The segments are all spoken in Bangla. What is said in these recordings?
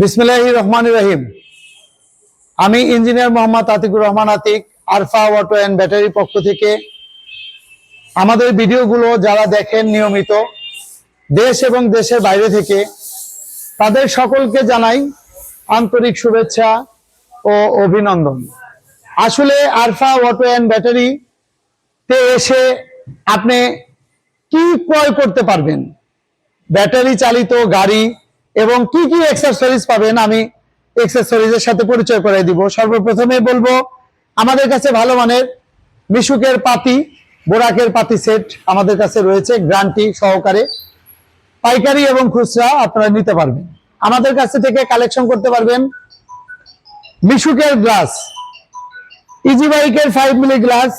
বিসমিল্লাহ রহমান রহিম। আমি engineer Mohammad Atikur Rahman Atik, Arfa auto and battery পক্ষ থেকে। আমাদের ভিডিওগুলো যারা দেখেন নিয়মিত, দেশ এবং দেশের বাইরে থেকে, তাদের সকলকে জানাই আন্তরিক শুভেচ্ছা ও অভিনন্দন। আসলে আরফা অটো অ্যান্ড ব্যাটারি তে এসে আপনি কি ক্রয় করতে পারবেন? ব্যাটারি চালিত গাড়ি এবং কি কি এক্সেসরিজ পাবেন আমি এক্সেসরিজের সাথে পরিচয় করে দিব। সর্বপ্রথমে বলব, আমাদের কাছে ভালো মানের মিশুকের পাতি, বোরাকের পাতি সেট আমাদের কাছে রয়েছে, গ্রান্টি সহকারে। পাইকারি এবং খুচরা আপনারা নিতে পারবেন। আমাদের কাছে থেকে কালেকশন করতে পারবেন মিশুকের গ্লাস ইজি বাইকের ফাইভ মিলি গ্লাস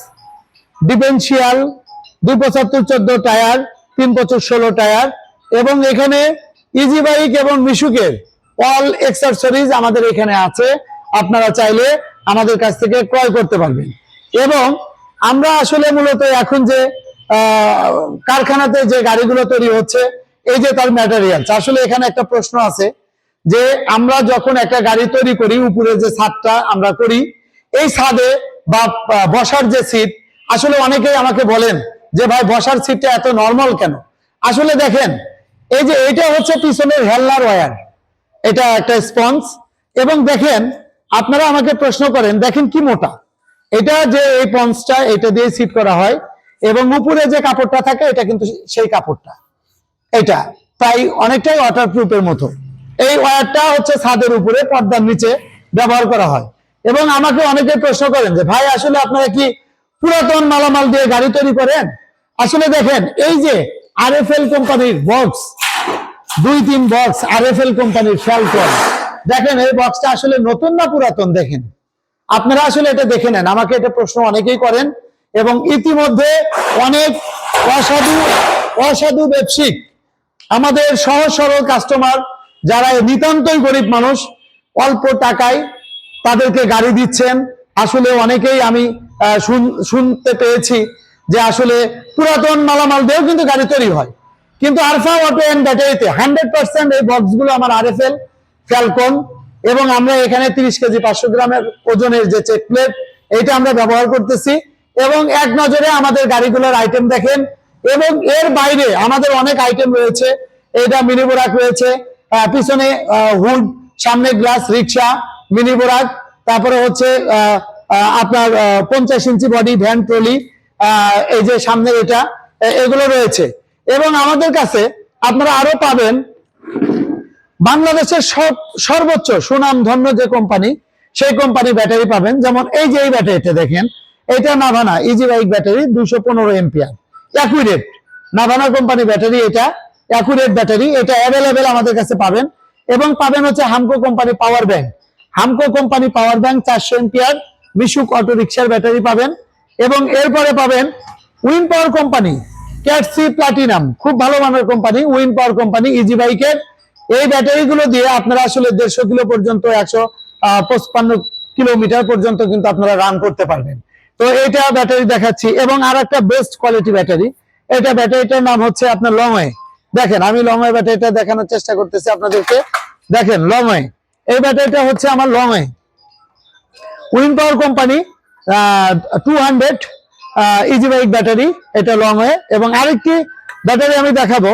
ডিফেন্সিয়াল দুই পঁচাত্তর চোদ্দ টায়ার তিন পঁচিশ ষোলো টায়ার এবং এখানে ইজি বাইক এবং মিশুকের অল এক্সেসরিজ আমাদের এখানে আছে। আপনারা চাইলে আমাদের কাছ থেকে ক্রয় করতে পারবেন। এবং আমরা আসলে মূলত এখন যে কারখানাতে যে গাড়িগুলো তৈরি হচ্ছে, এই যে তার ম্যাটেরিয়ালস আসলে এখানে একটা প্রশ্ন আছে যে, আমরা যখন একটা গাড়ি তৈরি করি উপরে যে ছাদটা আমরা করি, এই ছাদে বা বসার যে সিট আসলে অনেকেই আমাকে বলেন যে, ভাই, বসার সিটটা এত নর্মাল কেন? আসলে দেখেন এই যে এটা হচ্ছে পিছনের হেলনার ওয়্যার। এটা একটা স্পঞ্জ। এবং দেখেন, আপনারা আমাকে প্রশ্ন করেন, দেখেন কি মোটা। এটা যে এই পঞ্চটা, এটা দিয়ে সিট করা হয়, এবং উপরে যে কাপড়টা থাকে, এটা কিন্তু সেই কাপড়টা। এটা তাই অনেকটাই ওয়াটারপ্রুফের মতো। এই ওয়্যারটা হচ্ছে ছাদের উপরে, পর্দার নিচে ব্যবহার করা হয়। এবং আমাকে অনেকে প্রশ্ন করেন যে, ভাই, আসলে আপনারা কি পুরাতন মালামাল দিয়ে গাড়ি তৈরি করেন? আসলে দেখেন, এই যে আরএফএল কোম্পানির বক্স দুই তিন বক্স আরএফএল কোম্পানির ফ্যালকন দেখেন, এই বক্সটা আসলে নতুন না পুরাতন? দেখেন। আপনারা আসলে এটা দেখে নেন। আমাকে এটা প্রশ্ন অনেকেই করেন এবং ইতিমধ্যে অনেক অসাধু অসাধু ব্যবসায়িক, আমাদের সহজ সরল কাস্টমার যারা নিতান্তই গরিব মানুষ, অল্প টাকায় তাদেরকে গাড়ি দিচ্ছেন। আসলে অনেকেই আমি শুনতে পেয়েছি যে আসলে পুরাতন মালামাল দিয়েও কিন্তু গাড়ি তৈরি হয়। কিন্তু আরফা অটো এন্ড ব্যাটারিতে হান্ড্রেড পার্সেন্ট এই বক্সগুলো আমার আর এফ এল ফ্যালকন এবং আমরা এখানে তিরিশ কেজি পাঁচশো গ্রামের ওজনের যে চেক প্লেট এইটা আমরা ব্যবহার করতেছি এবং এক নজরে আমাদের গাড়িগুলোর আইটেম দেখেন এবং এর বাইরে আমাদের অনেক আইটেম রয়েছে। এটা মিনি বোরাক রয়েছে পিছনে হুড সামনে গ্লাস রিক্সা মিনি বোরাক তারপরে হচ্ছে আপনার পঞ্চাশ ইঞ্চি বডি ভ্যান ট্রলি এই যে সামনে এটা এগুলো রয়েছে। এবং আমাদের কাছে আপনারা আরও পাবেন বাংলাদেশের সব, সর্বোচ্চ সুনাম ধন্য যে কোম্পানি, সেই কোম্পানি ব্যাটারি পাবেন। যেমন এই যে এই ব্যাটারিটা দেখেন, এটা নাভানা ইজি বাইক ব্যাটারি দুশো পনেরো ampere accurate Navana company battery এটা অ্যাকুরেট ব্যাটারি, এটা অ্যাভেলেবেল আমাদের কাছে পাবেন। এবং পাবেন হচ্ছে Hamko company power bank Hamko company power bank চারশো এম্পিয়ার মিশুক অটো রিক্সার ব্যাটারি পাবেন। এবং এরপরে পাবেন উইন পাওয়ার কোম্পানি, ক্যাটসি প্লাটিনাম, খুব ভালো মানের company, win power company, easy বাইকের। এই ব্যাটারিগুলো দিয়ে আপনারা আসলে দেড়শো কিলো পর্যন্ত, একশো পঁচপান্ন কিলোমিটার পর্যন্ত কিন্তু আপনারা রান করতে পারবেন। তো এটা ব্যাটারি দেখাচ্ছি এবং আর একটা বেস্ট কোয়ালিটি ব্যাটারি। এটা ব্যাটারিটার নাম হচ্ছে আপনার লংওয়ে দেখেন, আমি লংওয়ে ব্যাটারিটা দেখানোর চেষ্টা করতেছি আপনাদেরকে। দেখেন লংওয়ে এই ব্যাটারিটা হচ্ছে আমার long way win power company two hundred easy bike battery এটা লং ওয়ে এবং আরেকটি ব্যাটারি আমি দেখাবো।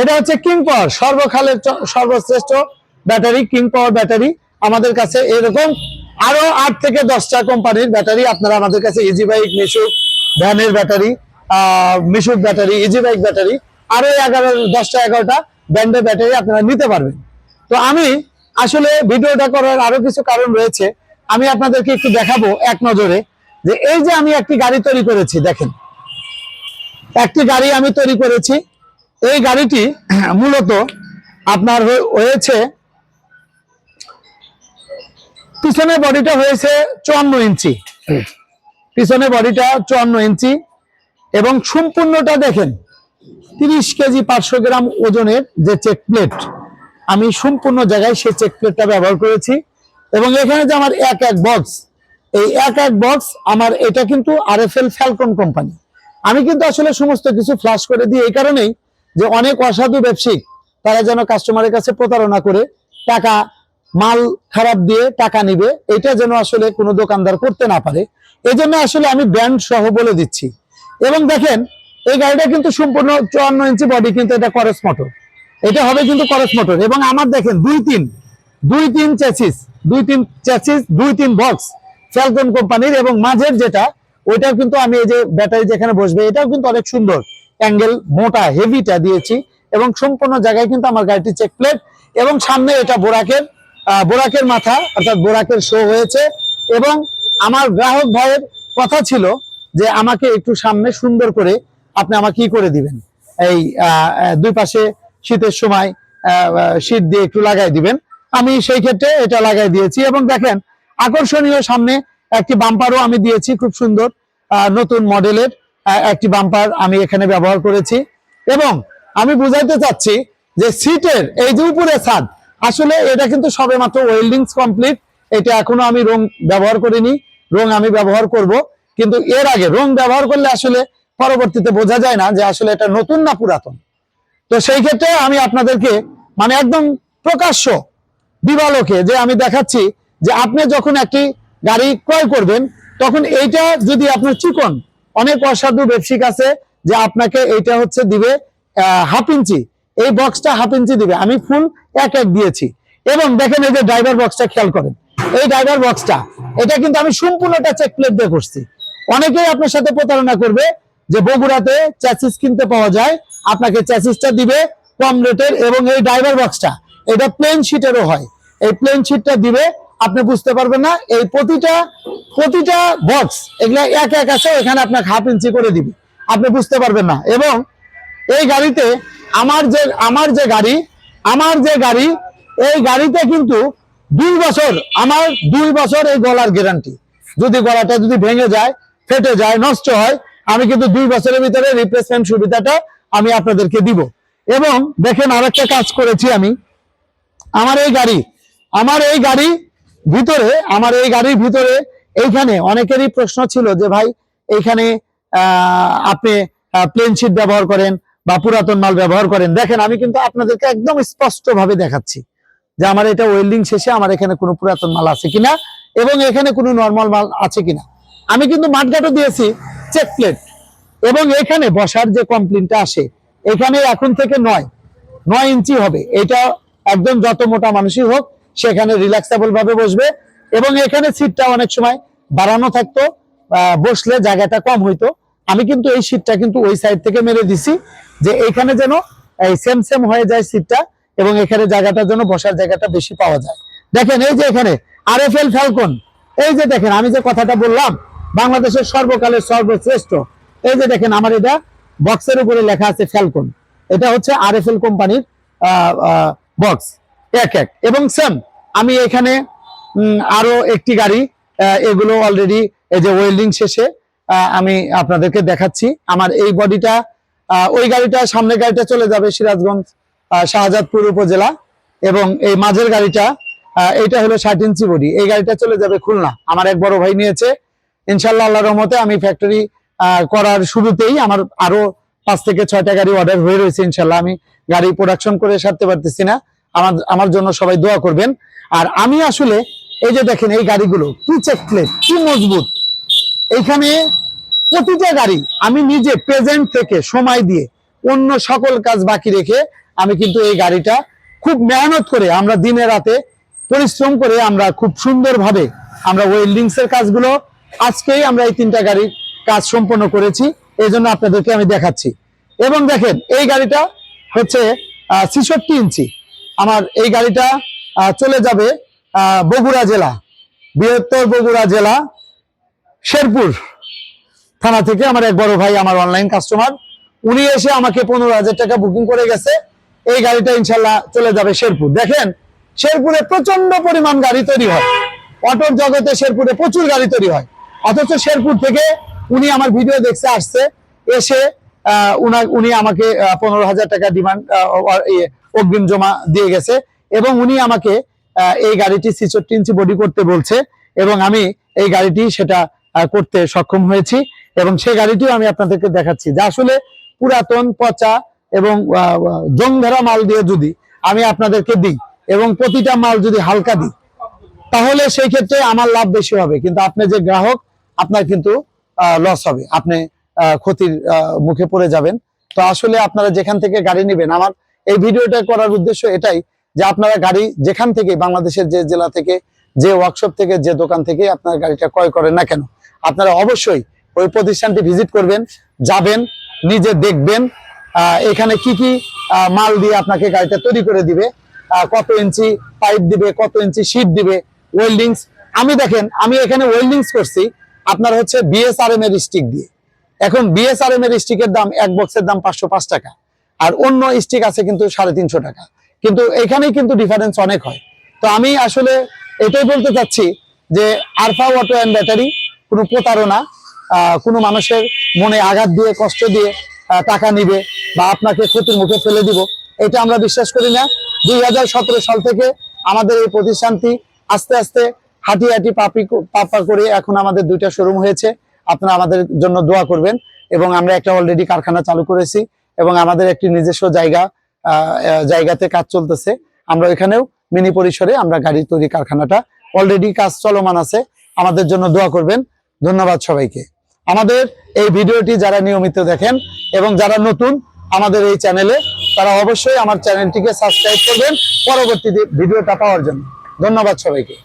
এটা হচ্ছে কিং পাওয়ার সর্বকালের সর্বশ্রেষ্ঠ ব্যাটারি কিং পাওয়ার ব্যাটারি আমাদের কাছে এরকম আরও আট থেকে দশটা কোম্পানির ব্যাটারি আপনারা আমাদের কাছে ইজি বাইক মিশুক ভ্যানের battery Mishuk battery easy bike battery আরও এগারো, দশটা, এগারোটা ব্র্যান্ডের ব্যাটারি আপনারা নিতে পারবেন। তো আমি আসলে ভিডিওটা করার আরও কিছু কারণ রয়েছে। আমি আপনাদেরকে একটু দেখাবো এক নজরে যে এই যে আমি একটি গাড়ি তৈরি করেছি, দেখেন। একটি গাড়ি আমি তৈরি করেছি। এই গাড়িটি মূলত আপনার হয়ে- হয়েছে, পিছনে বডিটা হয়েছে চুয়ান্ন ইঞ্চি। পিছনে বডিটা চুয়ান্ন ইঞ্চি এবং সম্পূর্ণটা দেখেন, তিরিশ কেজি পাঁচশো গ্রাম ওজনের যে চেক প্লেট, আমি সম্পূর্ণ জায়গায় সেই চেক প্লেটটা ব্যবহার করেছি। এবং এখানে যে আমার এক এক বক্স এই এক এক বক্স আমার এটা কিন্তু R F L falcon company আমি কিন্তু আসলে সমস্ত কিছু ফ্লাশ করে দিই এই কারণেই যে অনেক অসাধু ব্যবসায়িক, তারা যেন কাস্টমারের কাছে প্রতারণা করে, টাকা, মাল খারাপ দিয়ে টাকা নিবে, এটা যেন আসলে কোনো দোকানদার করতে না পারে। এই জন্য আসলে আমি ব্র্যান্ড সহ বলে দিচ্ছি। এবং দেখেন, এই গাড়িটা কিন্তু সম্পূর্ণ চুয়ান্ন ইঞ্চি বডি কিন্তু এটা করস মোটর এটা হবে কিন্তু করস মোটর এবং আমার দেখেন দুই তিন দুই তিন চ্যাসিস দুই তিন চ্যাসিস দুই তিন বক্স ফ্যালকন কোম্পানির এবং মাঝের যেটা, ওইটাও কিন্তু আমি এই যে ব্যাটারি যেখানে বসবে, এটাও কিন্তু অনেক সুন্দর। অ্যাঙ্গেল মোটা হেভিটা দিয়েছি এবং সম্পূর্ণ জায়গায় কিন্তু আমার গাড়িটি চেক প্লেট এবং সামনে এটা বোরাকের বোরাকের মাথা, অর্থাৎ বোরাকের শো হয়েছে এবং আমার গ্রাহক ভাইয়ের কথা ছিল যে আমাকে একটু সামনে সুন্দর করে আপনি আমাকে কি করে দিবেন। এই দুই পাশে শীতের সময় শীত দিয়ে একটু লাগাই দিবেন। আমি সেই ক্ষেত্রে এটা লাগাই দিয়েছি। এবং দেখেন, আকর্ষণীয় সামনে একটি বাম্পারও আমি দিয়েছি, খুব সুন্দর নতুন মডেলের একটি বাম্পার আমি এখানে ব্যবহার করেছি। এবং আমি বুঝাইতে চাচ্ছি যে সিটের এই যে উপরে ছাদ, আসলে এটা কিন্তু সবে মাত্র ওয়েল্ডিংস কমপ্লিট এটা এখনও আমি রং ব্যবহার করিনি, রং আমি ব্যবহার করব। কিন্তু এর আগে রং ব্যবহার করলে আসলে পরবর্তীতে বোঝা যায় না যে আসলে এটা নতুন না পুরাতন। তো সেই ক্ষেত্রে আমি আপনাদেরকে মানে একদম প্রকাশ্য দিবালোকে যে আমি দেখাচ্ছি যে আপনি যখন একটি গাড়ি ক্রয় করবেন, তখন এইটা যদি আপনার চিকন, অনেক অসাধু ব্যবসায়িক আছে যে আপনাকে এইটা হচ্ছে দিবে হাফ ইঞ্চি এই বক্সটা হাফ ইঞ্চি দিবে। আমি ফুল এক এক দিয়েছি। এবং দেখেন এই যে ড্রাইভার বক্সটা খেয়াল করেন। এই ড্রাইভার বক্সটা এটা কিন্তু আমি সম্পূর্ণটা চেক প্লেট দিয়ে করছি। অনেকেই আপনার সাথে প্রতারণা করবে যে বগুড়াতে চ্যাসিস কিনতে পাওয়া যায়, আপনাকে চ্যাসিসটা দিবে কম রেটের এবং এই ড্রাইভার বক্সটা এটা প্লেন শিটেরও হয়। এই প্লেন শিটটা দিবে, আপনি বুঝতে পারবেন না। এই প্রতিটা প্রতিটা বক্স এগুলা এক এক আছে এখানে আপনাকে হাফ ইঞ্চি করে দিবে। আপনি বুঝতে পারবেন না। এবং এই গাড়িতে আমার যে আমার যে গাড়ি, আমার যে গাড়ি, এই গাড়িতে কিন্তু দুই বছর, আমার দুই বছর এই গলার গ্যারান্টি যদি গলাটা যদি ভেঙে যায়, ফেটে যায়, নষ্ট হয়, আমি কিন্তু দুই বছরের ভিতরে রিপ্লেসমেন্ট সুবিধাটা আমি আপনাদেরকে দিব। এবং দেখেন আরেকটা কাজ করেছি আমি। আমার এই গাড়ি আমার এই গাড়ি ভিতরে আমার এই গাড়ির ভিতরে এইখানে অনেকেরই প্রশ্ন ছিল যে ভাই এইখানে আহ, আপনি প্লেন শিট ব্যবহার করেন বা পুরাতন মাল ব্যবহার করেন। দেখেন আমি কিন্তু আপনাদেরকে একদম স্পষ্ট ভাবে দেখাচ্ছি যে আমার এটা ওয়েল্ডিং শেষে আমার এখানে কোনো পুরাতন মাল আছে কিনা এবং এখানে কোনো নর্মাল মাল আছে কিনা। আমি কিন্তু মাঠঘাটও দিয়েছি চেক প্লেট এবং এখানে বসার যে কমপ্লেনটা আসে এখানে এখন থেকে নয় নয় ইঞ্চি হবে। এটা একদম যত মোটা মানুষই হোক সেখানে রিল্যাক্সেবল ভাবে বসবে এবং এখানে সিটটা অনেক সময় বাড়ানো থাকতো বসলে জায়গাটা কম হইতো। আমি কিন্তু এই সিটটা কিন্তু ওই সাইড থেকে মেরে দিছি যে এখানে যেন এই সেম সেম হয়ে যায় সিটটা এবং এখানে জায়গাটা যেন বসার জায়গাটা বেশি পাওয়া যায়। দেখেন এই যে এখানে আর এফ এল ফ্যালকন এই যে দেখেন আমি যে কথাটা বললাম, বাংলাদেশের সর্বকালের সর্বশ্রেষ্ঠ। এই যে দেখেন আমার এটা বক্সের উপরে লেখা আছে ফ্যালকন এটা হচ্ছে আর এফ এল কোম্পানির বক্স এক এক। এবং সেম আমি এখানে আরও একটি গাড়ি এগুলো অলরেডি এই যে ওয়েল্ডিং শেষে আমি আপনাদেরকে দেখাচ্ছি। আমার এই বডিটা ওই গাড়িটা সামনের গাড়িটা চলে যাবে সিরাজগঞ্জ শাহজাদপুর উপজেলা। এবং এই মাঝের গাড়িটা এইটা হলো ষাট ইঞ্চি বডি এই গাড়িটা চলে যাবে খুলনা। আমার এক বড় ভাই নিয়েছে। ইনশাল্লাহ আল্লাহ রহমতে আমি ফ্যাক্টরি করার শুরুতেই আমার আরও পাঁচ থেকে ছয়টা গাড়ি অর্ডার হয়ে রয়েছে ইনশাল্লাহ আমি গাড়ি প্রোডাকশন করে সারতে পারতেছি না। আমার আমার জন্য সবাই দোয়া করবেন। আর আমি আসলে এই যে দেখেন এই গাড়িগুলো, কি চেক প্লেট কি মজবুত। এইখানে প্রতিটা গাড়ি আমি নিজে প্রেজেন্ট থেকে সময় দিয়ে অন্য সকল কাজ বাকি রেখে আমি কিন্তু এই গাড়িটা খুব মেহনত করে আমরা দিনে রাতে পরিশ্রম করে আমরা খুব সুন্দরভাবে আমরা ওয়েল্ডিংস এর কাজগুলো আজকেই আমরা এই তিনটা গাড়ির কাজ সম্পন্ন করেছি। এই জন্য আপনাদেরকে আমি দেখাচ্ছি। এবং দেখেন, এই গাড়িটা হচ্ছে ছিষট্টি ইঞ্চি। আমার এই গাড়িটা চলে যাবে বগুড়া জেলা, বৃহত্তর বগুড়া জেলা, শেরপুর থানা থেকে আমার এক বড় ভাই, আমার অনলাইন কাস্টমার উনি এসে আমাকে পনেরো হাজার টাকা বুকিং করে গেছে। এই গাড়িটা ইনশাল্লাহ চলে যাবে শেরপুর। দেখেন, শেরপুরে প্রচণ্ড পরিমাণ গাড়ি তৈরি হয়। অটোর জগতে শেরপুরে প্রচুর গাড়ি তৈরি হয়। অথচ শেরপুর থেকে উনি আমার ভিডিও দেখতে আসছে, এসে উনি আমাকে পনেরো হাজার টাকা ডিমান্ড অগ্রিম জমা দিয়ে গেছে এবং উনি আমাকে এই গাড়িটি ছিষট্টি ইঞ্চি বডি করতে বলছে এবং আমি এই গাড়িটি সেটা করতে সক্ষম হয়েছি এবং সেই গাড়িটিও আমি আপনাদেরকে দেখাচ্ছি। যা আসলে পুরাতন, পচা এবং জং ধরা মাল দিয়ে যদি আমি আপনাদেরকে দিই এবং প্রতিটা মাল যদি হালকা দিই, তাহলে সেই ক্ষেত্রে আমার লাভ বেশি হবে। কিন্তু আপনি যে গ্রাহক, আপনার কিন্তু লস হবে। আপনি ক্ষতির মুখে পড়ে যাবেন। তো আসলে আপনারা যেখান থেকে গাড়ি নেবেন, আমার এই ভিডিওটা করার উদ্দেশ্য এটাই যে আপনারা গাড়ি যেখান থেকে বাংলাদেশের যে জেলা থেকে, যে ওয়ার্কশপ থেকে, যে দোকান থেকে আপনার গাড়িটা ক্রয় করেন না কেন, আপনারা অবশ্যই ওই প্রতিষ্ঠানটি ভিজিট করবেন, যাবেন, নিজে দেখবেন এখানে কি কি মাল দিয়ে আপনাকে গাড়িটা তৈরি করে দিবে কত ইঞ্চি পাইপ দিবে, কত ইঞ্চি শীট দিবে ওয়েল্ডিংস আমি দেখেন, আমি এখানে ওয়েল্ডিংস করছি, আপনার হচ্ছে বিএসআরএম এর স্টিক দিয়ে। এখন বিএসআরএম এর স্টিকের দাম এক বক্সের দাম পাঁচশো পাঁচ টাকা। আর অন্য স্টিক আছে কিন্তু সাড়ে তিনশো টাকা। কিন্তু এখানেই কিন্তু ডিফারেন্স অনেক হয়। তো আমি আসলে এটাই বলতে চাচ্ছি যে আরফা অটো অ্যান্ড ব্যাটারি কোনো প্রতারণা কোনো মানুষের মনে আঘাত দিয়ে, কষ্ট দিয়ে টাকা নিবে বা আপনাকে ক্ষতির মুখে ফেলে দিব, এটা আমরা বিশ্বাস করি না। দুই হাজার সতেরো সাল থেকে আমাদের এই প্রতিষ্ঠানটি আস্তে আস্তে হাঁটি হাঁটি পাপি পাপা করে এখন আমাদের দুইটা শোরুম হয়েছে। আপনারা আমাদের জন্য দোয়া করবেন এবং আমরা একটা অলরেডি কারখানা চালু করেছি। এবং আমাদের একটি নিজস্ব জায়গা জায়গাতে কাজ চলতেছে। আমরা এখানেও মিনি পরিসরে আমরা গাড়ি তৈরি কারখানাটা অলরেডি কাজ চলমান আছে। আমাদের জন্য দোয়া করবেন। ধন্যবাদ সবাইকে। আমাদের এই ভিডিওটি যারা নিয়মিত দেখেন এবং যারা নতুন আমাদের এই চ্যানেলে, তারা অবশ্যই আমার চ্যানেলটিকে সাবস্ক্রাইব করবেন পরবর্তী ভিডিওটা পাওয়ার জন্য। ধন্যবাদ সবাইকে।